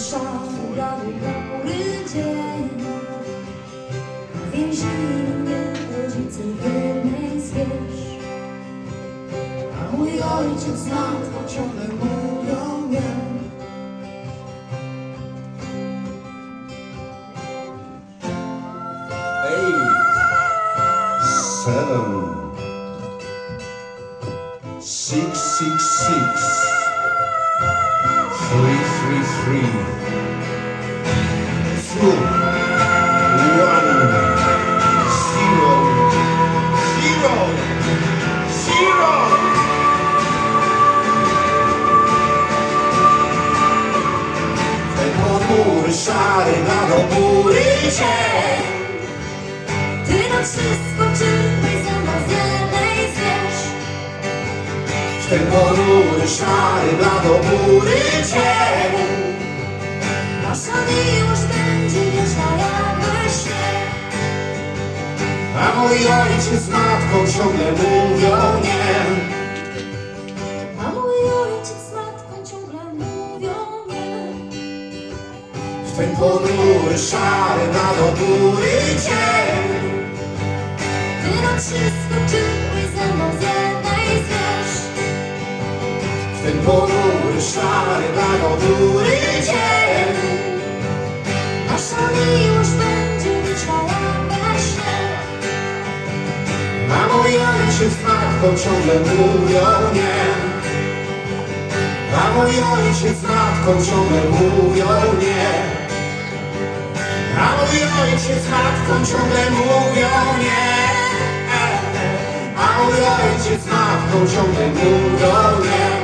szary, dzień. Więzili mnie rodzice jednej z wież. A mój ojciec z matką ciągle mówią nie. Eight, seven, six, six, six, three, three, three, two, one, zero, zero, zero. Te ponury szary na dobury cień Ty na wszystko czytaj Te ponury szary na dobury cień. Nasza miłość będzie wieczna jakby śnieg. A mój ojciec z matką ciągle mówią nie. A mój ojciec z matką ciągle mówią nie. W ten ponury szary na dobury cień. Ty na wszystko ten ponury szary na dobury cień Nasza miłość będzie wieczna jakby śnieg A mój ojciec matką ciągle mówią nie. A mój ojciec matką ciągle mówią nie. A mój ojciec matką ciągle mówią nie. A mój ojciec matką ciągle mówią nie